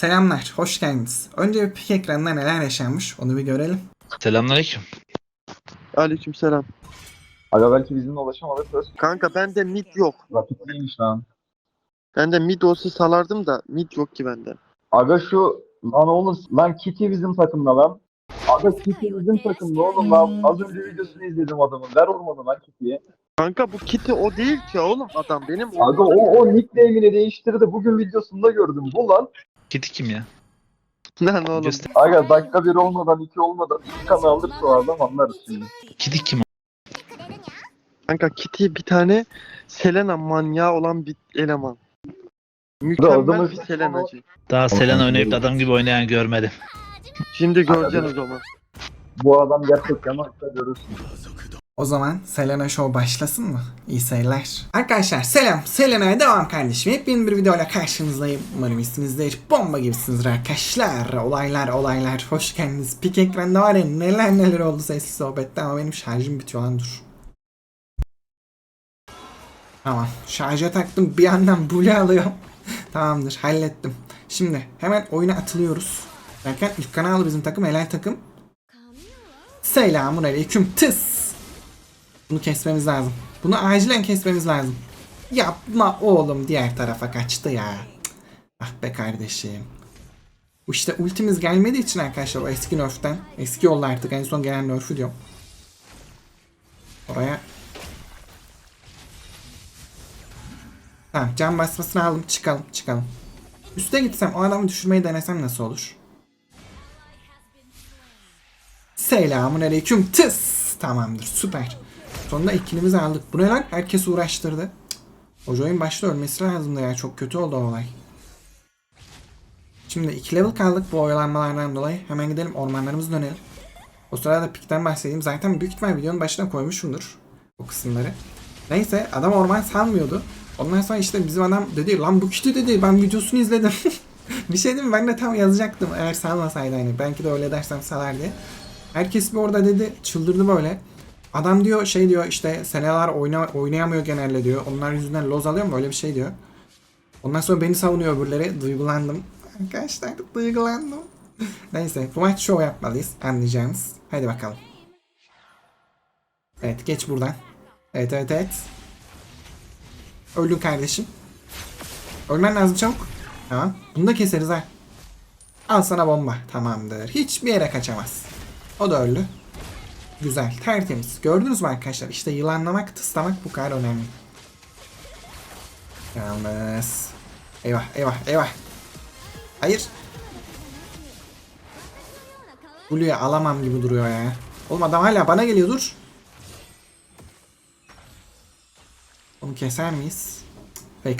Selamlar, hoş geldiniz. Önce bir pik ekranında neler yaşanmış onu bir görelim. Selamünaleyküm. Aleykümselam. Aga belki bizimle ulaşamadık söz. Kanka bende mid yok. Rakip değilmiş lan. Bende mid olsa salardım da mid yok ki bende. Aga şu lan oğlum lan Kitty bizim takımda lan. Aga Kitty bizim takımda oğlum lan. Az önce videosunu izledim adamın. Ver olmadı lan Kitty'ye. Kanka bu kiti o değil ki oğlum adam benim Aga o, o nickname'ini değiştirdi. Bugün videosunda gördüm. Bu lan. Kiti kim ya? Lan oğlum. Göster. Aga dakika bir olmadan iki olmadan iki kanı alırsa o adam anlarız şimdi. Kiti kim? Kanka kiti bir tane Selena manyağı olan bir eleman. Mükemmel bir Selena'cı. Daha Selena oynayıp da adam gibi oynayan görmedim. Şimdi göreceğiz o zaman. Bu adam gerçekten hakta görürsün. O zaman Selena Show başlasın mı? İyi seyirler. Arkadaşlar selam. Selena'ya devam kardeşim. Hepinin bir videoyla karşınızdayım. Umarım iyisinizdir. Bomba gibisiniz arkadaşlar. Olaylar olaylar. Hoş geldiniz. Pik ekranda var ya neler neler oldu sesli sohbette ama benim şarjım bitiyor lan dur. Tamam. Şarja taktım. Bir yandan blue alıyorum. Tamamdır. Hallettim. Şimdi hemen oyuna atılıyoruz. Derken ilk kanalı bizim takım. Helal takım. Selamun aleyküm. Tıs. Bunu kesmemiz lazım. Bunu acilen kesmemiz lazım. Yapma oğlum diğer tarafa kaçtı ya. Ah be kardeşim. İşte ultimiz gelmediği için arkadaşlar o eski nerf'ten. Eski yolla artık en son gelen nerf'ü diyorum. Oraya. Tamam can basmasını aldım çıkalım çıkalım. Üste gitsem o adamı düşürmeyi denesem nasıl olur? Selamun aleyküm tıs. Tamamdır süper. Sonunda ikilimizi aldık. Bu ne lan? Herkes uğraştırdı. Cık. O oyun başta ölmesi lazımdı ya. Çok kötü oldu o olay. Şimdi 2 level kaldık bu oyalanmalardan dolayı. Hemen gidelim ormanlarımıza dönelim. O sırada pikten bahsedeyim. Zaten büyük ihtimal videonun başına koymuşumdur. O kısımları. Neyse adam orman salmıyordu. Ondan sonra işte bizim adam dedi lan bu kişi dedi ben videosunu izledim. bir şey değil mi? Ben de tam yazacaktım eğer salmasaydı hani. Belki de öyle dersem salar diye. Herkes bir orada dedi çıldırdı böyle. Adam diyor şey diyor işte seneler oyna, oynayamıyor genelde diyor. Onlar yüzünden loz alıyor mu öyle bir şey diyor. Ondan sonra beni savunuyor öbürleri. Duygulandım. Arkadaşlar duygulandım. Neyse bu maç show yapmalıyız anlayacağınız. Hadi bakalım. Evet geç buradan. Evet evet evet. Öldün kardeşim. Ölmen lazım çabuk. Tamam. Bunu da keseriz ha. Al sana bomba. Tamamdır. Hiçbir yere kaçamaz. O da öldü. Güzel, tertemiz. Gördünüz mü arkadaşlar? İşte yılanlamak, tıslamak bu kadar önemli. Yalnız. Eyvah, eyvah, eyvah. Hayır. Blue'yu alamam gibi duruyor ya. Oğlum adam hala bana geliyor dur. Onu keser miyiz?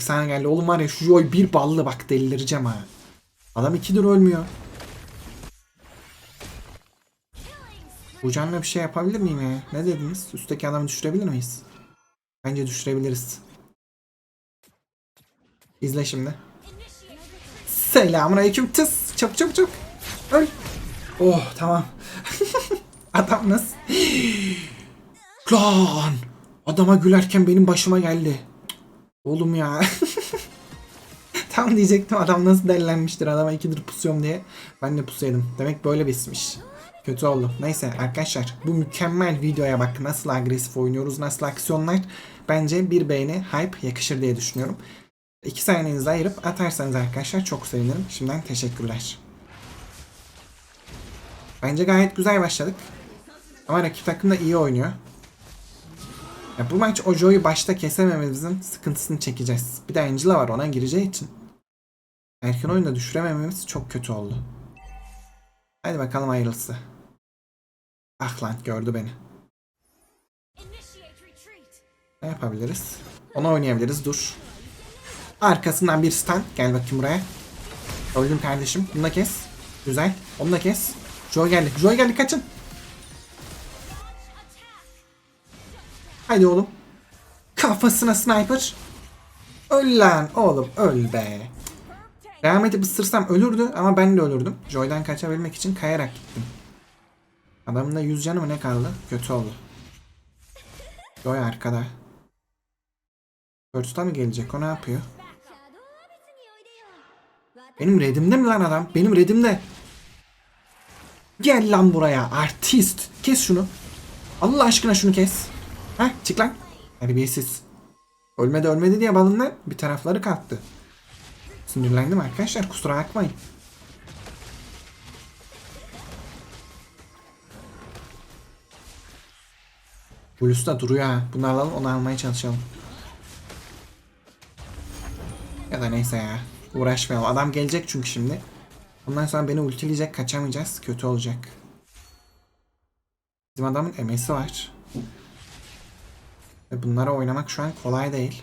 Sana geldi. Oğlum var ya şu Joy bir ballı bak delireceğim ha. Adam ikidir ölmüyor. Bu canla bir şey yapabilir miyim ya? Ne dediniz? Üstteki adamı düşürebilir miyiz? Bence düşürebiliriz. İzle şimdi. Selamun aleyküm tıs. Çabuk çabuk çabuk. Öl. Oh tamam. Adam nasıl? Lan. Adama gülerken benim başıma geldi. Oğlum ya. Tam diyecektim adam nasıl delilenmiştir adama ikidir pusuyorum diye. Ben de pusaydım. Demek böyle bitmiş. Kötü oldu. Neyse arkadaşlar bu mükemmel videoya bak nasıl agresif oynuyoruz nasıl aksiyonlar. Bence bir beğeni hype yakışır diye düşünüyorum. İki saniyenizi ayırıp atarsanız arkadaşlar çok sevinirim. Şimdiden teşekkürler. Bence gayet güzel başladık. Ama rakip takım da iyi oynuyor. Ya bu maç Ojo'yu başta kesemememizin sıkıntısını çekeceğiz. Bir de Angela var ona gireceği için. Erken oyunda düşüremememiz çok kötü oldu. Hadi bakalım hayırlısı. Ah lan gördü beni. Ne yapabiliriz? Onu oynayabiliriz dur. Arkasından bir stun. Gel bakayım buraya. Öldüm kardeşim. Bunu da kes. Güzel. Onu da kes. Joy geldi. Joy geldi kaçın. Haydi oğlum. Kafasına sniper. Öl lan oğlum öl be. Devam edip ısırsam ölürdü ama ben de ölürdüm. Joy'dan kaçabilmek için kayarak gittim. Adamın da 100 canı mı ne kaldı? Kötü oldu. Joy arkada. Burst'a mı gelecek? O ne yapıyor? Benim redimde mi lan adam? Benim redimde. Gel lan buraya artist. Kes şunu. Allah aşkına şunu kes. Ha çık lan. Terbiyesiz. Ölmedi ölmedi diye balından bir tarafları kalktı. Sinirlendim arkadaşlar kusura bakmayın. Blus da duruyor ha. Bunu alalım onu almaya çalışalım. Ya da neyse ya. Uğraşmayalım. Adam gelecek çünkü şimdi. Ondan sonra beni ultileyecek kaçamayacağız. Kötü olacak. Bizim adamın emesi var. Ve bunlara oynamak şu an kolay değil.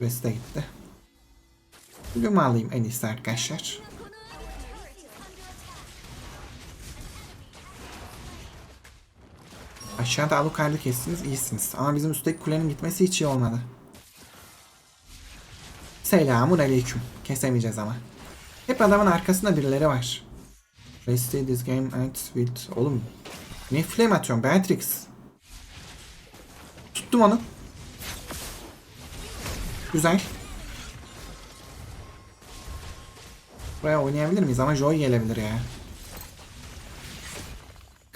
De gitti. Mü alayım en iyisi arkadaşlar? Aşağıda Alucard'ı kestiniz iyisiniz. Ama bizim üstteki kulenin gitmesi hiç iyi olmadı. Selamun aleyküm. Kesemeyeceğiz ama. Hep adamın arkasında birileri var. Resty this game ends with... Oğlum ne flame atıyorum Beatrix. Tuttum onu. Güzel. Buraya oynayabilir miyiz? Ama Joy gelebilir ya.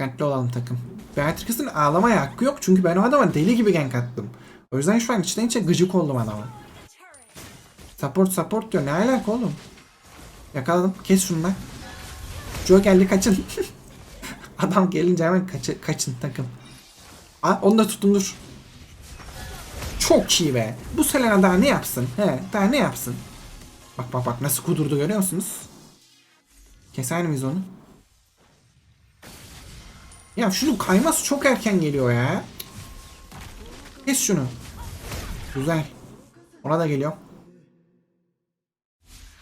Dikkatli olalım takım. Beatrix'in ağlamaya hakkı yok çünkü ben o adama deli gibi gank attım. O yüzden şu an içten içe gıcık oldum adama. Support support diyor. Ne alaka oğlum? Yakaladım. Kes şunu lan. Joe geldi kaçın. Adam gelince hemen kaçı, kaçın takım. Aa, onu da tuttum dur. Çok iyi be. Bu Selena daha ne yapsın? He, daha ne yapsın? Bak bak bak nasıl kudurdu görüyor musunuz? Keser miyiz onu? Ya şunun kayması çok erken geliyor ya. Kes şunu. Güzel. Ona da geliyor.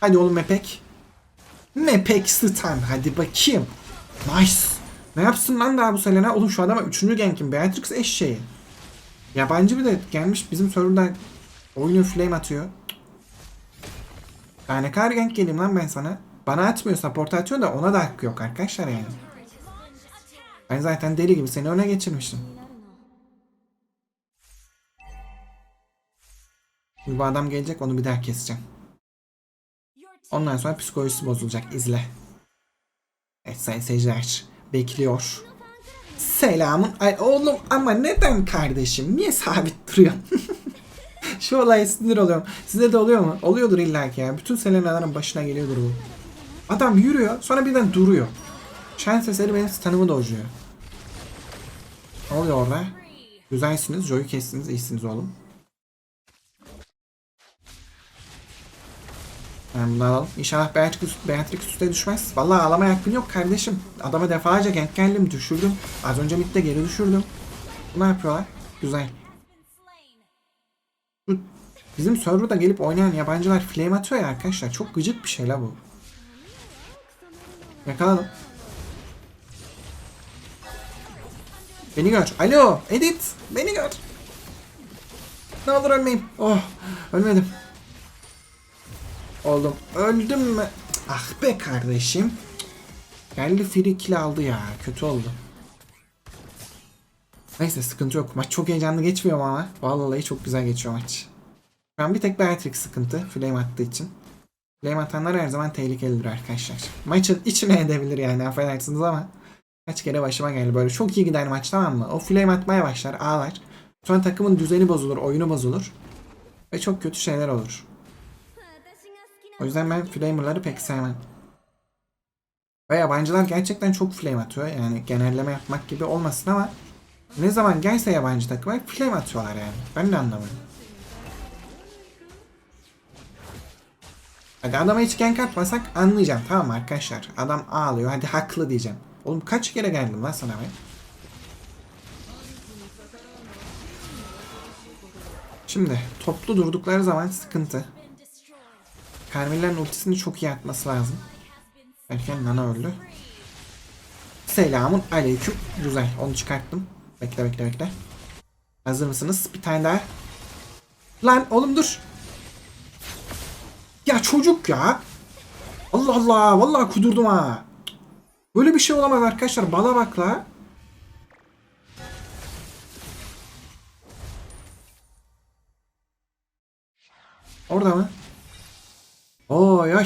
Hadi oğlum Mepek. Mepek stun. Hadi bakayım. Nice. Ne yapsın lan daha bu Selena? Oğlum şu adama 3. gankim. Beatrix eşeği. Yabancı bir de gelmiş bizim serverda oyunu flame atıyor. Ya ne kadar gank geleyim lan ben sana. Bana atmıyor support atıyor da ona da hakkı yok arkadaşlar yani. Ben zaten deli gibi seni öne geçirmiştim. Şimdi bu adam gelecek onu bir daha keseceğim. Ondan sonra psikolojisi bozulacak. izle. Evet sayın seyirciler. Bekliyor. Selamın. Ay oğlum ama neden kardeşim? Niye sabit duruyorsun? Şu olaya sinir oluyorum. Size de oluyor mu? Oluyordur illa ki ya. Bütün Selena'ların başına geliyordur bu. Adam yürüyor sonra birden duruyor. Şans eseri benim stun'ımı dojluyor. Oluyor orada? Güzelsiniz. Joy'u kestiniz. iyisiniz oğlum. Ben bunu alalım. İnşallah Beatrix, Beatrix üstüne düşmez. Vallahi ağlamaya hakkın yok kardeşim. Adama defalarca gank geldim düşürdüm. Az önce midde geri düşürdüm. Ne yapıyorlar? Güzel. Bizim serverda gelip oynayan yabancılar flame atıyor ya arkadaşlar. Çok gıcık bir şey la bu. Yakaladım. Beni gör. Alo Edit. Beni gör. Ne olur ölmeyeyim. Oh ölmedim. Oğlum öldüm mü? Ah be kardeşim. Geldi free kill aldı ya. Kötü oldu. Neyse sıkıntı yok. Maç çok heyecanlı geçmiyor ama. Vallahi çok güzel geçiyor maç. Şu an bir tek Beatrix sıkıntı. Flame attığı için. Flame atanlar her zaman tehlikelidir arkadaşlar. Maçın içine edebilir yani affedersiniz ama. Kaç kere başıma geldi böyle. Çok iyi gider maç tamam mı? O flame atmaya başlar ağlar. Sonra takımın düzeni bozulur. Oyunu bozulur. Ve çok kötü şeyler olur. O yüzden ben flamer'ları pek sevmem. Ve yabancılar gerçekten çok flame atıyor. Yani genelleme yapmak gibi olmasın ama ne zaman gelse yabancı takıma flame atıyorlar yani. Ben de anlamadım. Hadi adama hiç gank atmasak anlayacağım tamam mı arkadaşlar? Adam ağlıyor hadi haklı diyeceğim. Oğlum kaç kere geldim lan sana ben? Şimdi toplu durdukları zaman sıkıntı. Carmilla'nın ultisini çok iyi atması lazım. Erken Nana öldü. Selamun aleyküm. Güzel onu çıkarttım. Bekle bekle bekle. Hazır mısınız? Bir tane daha. Lan oğlum dur. Ya çocuk ya. Allah Allah. Vallahi kudurdum ha. Böyle bir şey olamaz arkadaşlar. Bala bak la. Orada mı? Oy oy.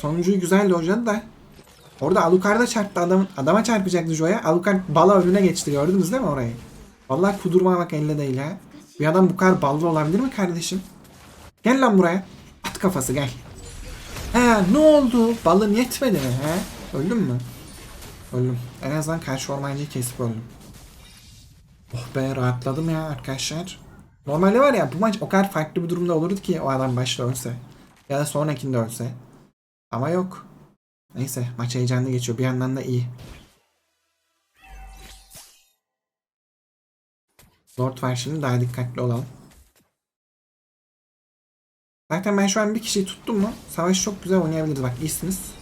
Sonuncuyu güzel dojladı da. Orada Alucard'a çarptı adam, adama çarpacaktı Joya. Alucard bala önüne geçti gördünüz değil mi orayı? Vallahi kudurmamak elde değil ha. Bir adam bu kadar ballı olabilir mi kardeşim? Gel lan buraya. At kafası gel. He ne oldu? Balın yetmedi mi he? Öldün mü? Öldüm. En azından karşı ormancıyı kesip öldüm. Oh be rahatladım ya arkadaşlar. Normalde var ya bu maç o kadar farklı bir durumda olurdu ki o adam başta ölse. Ya da sonrakinde ölse. Ama yok. Neyse maç heyecanlı geçiyor. Bir yandan da iyi. Lord var şimdi daha dikkatli olalım. Zaten ben şu an bir kişiyi tuttum mu savaş çok güzel oynayabiliriz. Bak iyisiniz.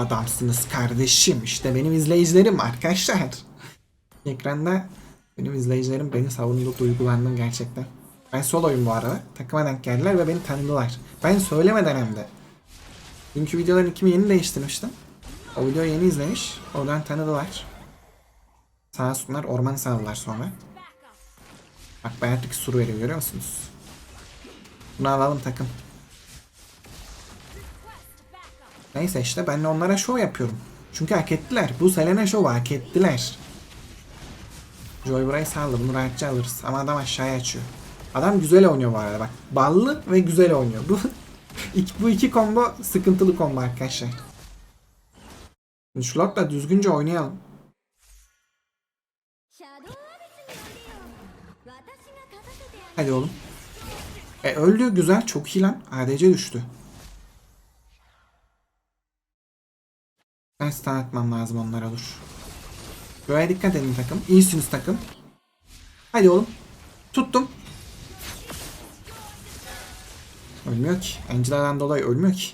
Adamsınız kardeşim. İşte benim izleyicilerim arkadaşlar. Ekranda benim izleyicilerim beni savundu duygulandım gerçekten. Ben soloyum bu arada. Takıma denk geldiler ve beni tanıdılar. Ben söylemeden hem de. Dünkü videoların kimi yeni değiştirmiştim. O videoyu yeni izlemiş. Oradan tanıdılar. Sağ olsunlar ormanı saldılar sonra. Bak Beatrix sur veriyor görüyor musunuz? Bunu alalım takım. Neyse işte ben de onlara şov yapıyorum. Çünkü hak ettiler. Bu Selena şovu hak ettiler. Joy burayı saldı. Bunu rahatça alırız. Ama adam aşağıya açıyor. Adam güzel oynuyor bu arada bak. Ballı ve güzel oynuyor. Bu bu iki combo sıkıntılı combo arkadaşlar. Şu da düzgünce oynayalım. Hadi oğlum. E öldü güzel çok iyi lan. ADC düştü. Ben stun lazım onlara dur. Böyle dikkat edin takım. İyisiniz takım. Hadi oğlum. Tuttum. Ölmüyor ki. Angela'dan dolayı ölmüyor ki.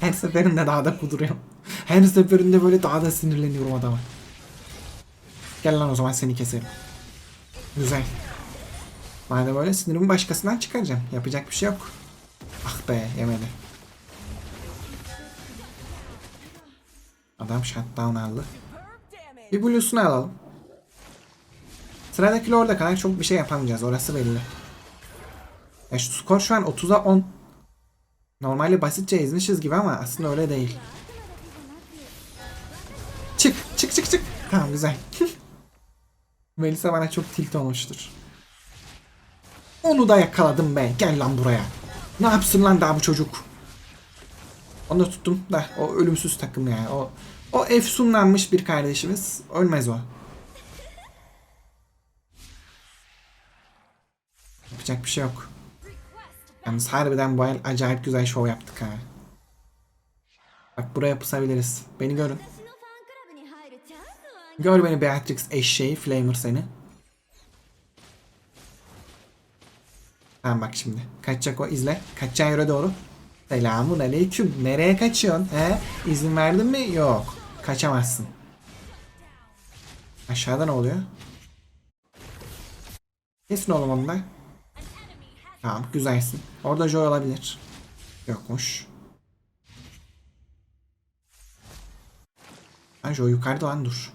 Her seferinde daha da kuduruyorum. Her seferinde böyle daha da sinirleniyorum adama. Gel lan o zaman seni keserim. Güzel. Madem öyle sinirimi başkasından çıkaracağım. Yapacak bir şey yok. Ah be yemedi. Adam shutdown aldı. Bir blues'unu alalım. Sıradaki orada kadar çok bir şey yapamayacağız. Orası belli. Ya şu skor şu an 30'a 10. Normalde basitçe ezmişiz gibi ama aslında öyle değil. Çık çık çık çık. Tamam güzel. Melisa bana çok tilt olmuştur. Onu da yakaladım be. Gel lan buraya. Ne yapsın lan daha bu çocuk? Onu da tuttum da o ölümsüz takım yani. O o efsunlanmış bir kardeşimiz. Ölmez o. Yapacak bir şey yok. Yalnız harbiden bu el acayip güzel şov yaptık ha. Bak buraya pusabiliriz. Beni görün. Gör beni Beatrix eşeği Flamer seni. Tamam bak şimdi. Kaçacak o izle. Kaçacağı yöre doğru. Selamun aleyküm. Nereye kaçıyorsun? He? İzin verdin mi? Yok. Kaçamazsın. Aşağıda ne oluyor? Kesin oğlum onu. Tamam güzelsin. Orada Joy olabilir. Yokmuş. Ha Joy yukarıda lan dur.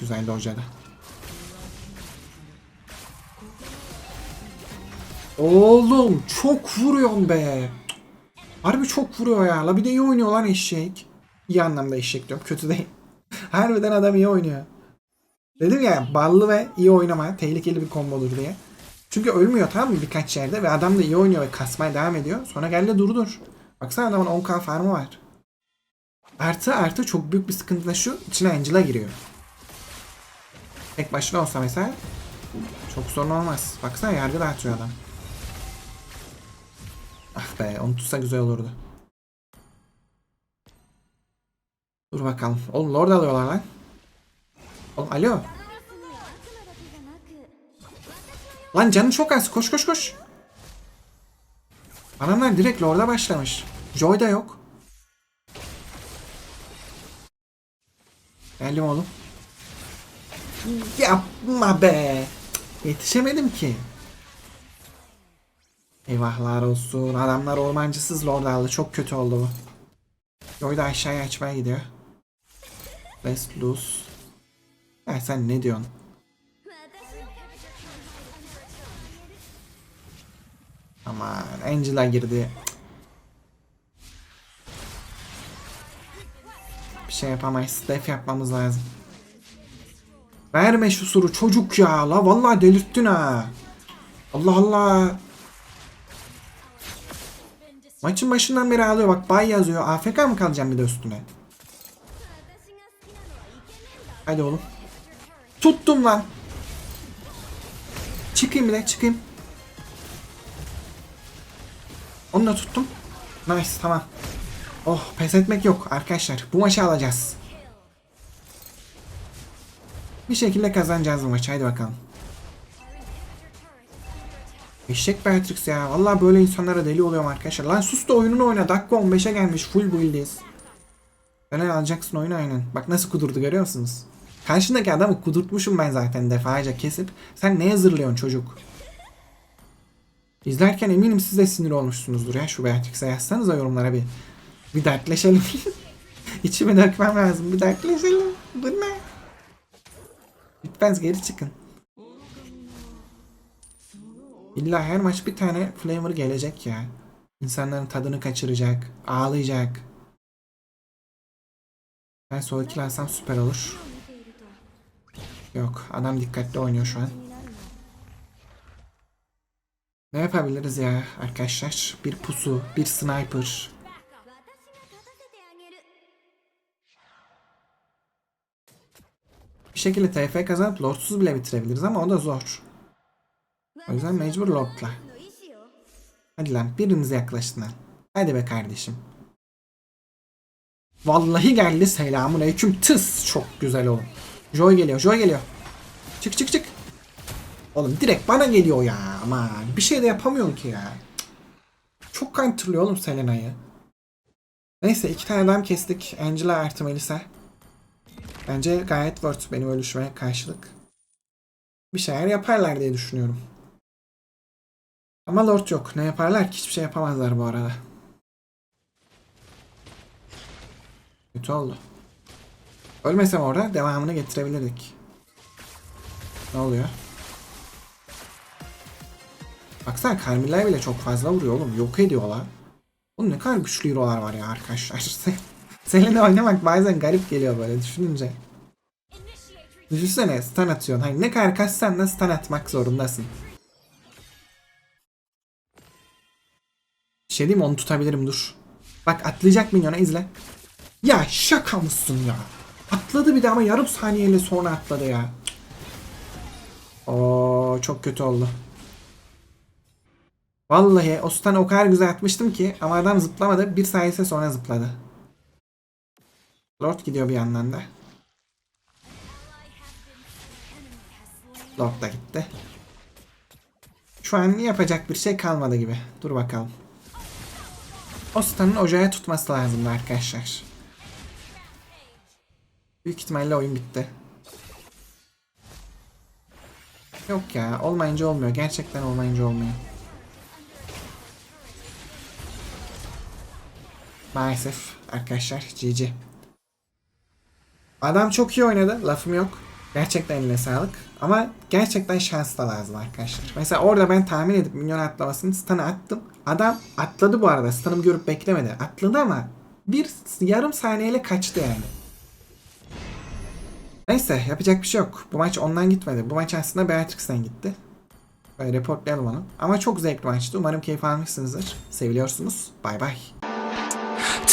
Güzel hocada. Oğlum çok vuruyorsun be. Harbi çok vuruyor ya. La bir de iyi oynuyor lan eşek. İyi anlamda eşek diyorum. Kötü değil. Harbiden adam iyi oynuyor. Dedim ya ballı ve iyi oynama tehlikeli bir kombodur diye. Çünkü ölmüyor tamam mı birkaç yerde ve adam da iyi oynuyor ve kasmaya devam ediyor. Sonra geldi durdur. Baksana adamın 10k farmı var. Artı artı çok büyük bir sıkıntı da şu içine Angela giriyor. Tek başına olsa mesela çok sorun olmaz. Baksana yargı dağıtıyor adam. Ah be onu tutsa güzel olurdu. Dur bakalım. Oğlum lord alıyorlar lan. Oğlum alo. Lan canın çok az. Koş koş koş. Adamlar direkt lorda başlamış. Joy da yok. Geldim oğlum. Yapma be. Yetişemedim ki. Eyvahlar olsun. Adamlar ormancısız Lord aldı. Çok kötü oldu bu. Da aşağıya açmaya gidiyor. Let's lose. Ya sen ne diyorsun? Aman Angela girdi. Bir şey yapamayız. Def yapmamız lazım. Verme şu suru çocuk ya. La vallahi delirttin ha. Allah Allah. Maçın başından beri ağlıyor bak bay yazıyor. AFK mı kalacağım bir de üstüne? Hadi oğlum. Tuttum lan. Çıkayım bile çıkayım. Onu da tuttum. Nice tamam. Oh pes etmek yok arkadaşlar. Bu maçı alacağız. Bir şekilde kazanacağız bu maçı. Haydi bakalım. Eşek Beatrix ya. Vallahi böyle insanlara deli oluyorum arkadaşlar. Lan sus da oyununu oyna. Dakika 15'e gelmiş. Full build'iz. Fener alacaksın oyunu aynen. Bak nasıl kudurdu görüyor musunuz? Karşındaki adamı kudurtmuşum ben zaten defalarca kesip. Sen ne hazırlıyorsun çocuk? İzlerken eminim siz de sinir olmuşsunuzdur ya şu Beatrix'e yazsanıza yorumlara bir. Bir dertleşelim. İçime dökmem lazım. Bir dertleşelim. Bu ne? Lütfen geri çıkın. İlla her maç bir tane flavor gelecek ya. İnsanların tadını kaçıracak, ağlayacak. Ben sol kill süper olur. Yok, adam dikkatli oynuyor şu an. Ne yapabiliriz ya arkadaşlar? Bir pusu, bir sniper. Bir şekilde TF kazanıp lordsuz bile bitirebiliriz ama o da zor. O yüzden mecbur lordla. Hadi lan biriniz yaklaştın lan. Hadi be kardeşim. Vallahi geldi selamun aleyküm tıs. Çok güzel oğlum. Joy geliyor Joy geliyor. Çık çık çık. Oğlum direkt bana geliyor ya ama bir şey de yapamıyorum ki ya. Çok counterlıyor oğlum Selena'yı. Neyse iki tane adam kestik. Angela artı Melisa. Bence gayet worth benim ölüşüme karşılık. Bir şeyler yaparlar diye düşünüyorum. Ama Lord yok. Ne yaparlar ki? Hiçbir şey yapamazlar bu arada. Kötü oldu. Ölmesem orada devamını getirebilirdik. Ne oluyor? Baksana Carmilla bile çok fazla vuruyor oğlum. Yok ediyorlar. Oğlum ne kadar güçlü hero'lar var ya arkadaşlar. Seninle oynamak bazen garip geliyor böyle düşününce. Düşünsene stun atıyorsun. Hani ne kadar kaçsan da stun atmak zorundasın. Şey diyeyim onu tutabilirim dur. Bak atlayacak minyona izle. Ya şaka mısın ya? Atladı bir de ama yarım saniyeyle sonra atladı ya. Oo çok kötü oldu. Vallahi o stun'ı o kadar güzel atmıştım ki ama adam zıplamadı. Bir sayese sonra zıpladı. Lord gidiyor bir yandan da. Lord da gitti. Şu an yapacak bir şey kalmadı gibi. Dur bakalım. O stun'ın ocağa tutması lazımdı arkadaşlar. Büyük ihtimalle oyun bitti. Yok ya olmayınca olmuyor. Gerçekten olmayınca olmuyor. Maalesef arkadaşlar GG. Adam çok iyi oynadı. Lafım yok. Gerçekten eline sağlık. Ama gerçekten şans da lazım arkadaşlar. Mesela orada ben tahmin edip minyon atlamasını stun'ı attım. Adam atladı bu arada. Stun'ımı görüp beklemedi. Atladı ama bir yarım saniyeyle kaçtı yani. Neyse yapacak bir şey yok. Bu maç ondan gitmedi. Bu maç aslında Beatrix'ten gitti. Böyle reportlayalım onu. Ama çok zevkli maçtı. Umarım keyif almışsınızdır. Seviliyorsunuz. Bay bay.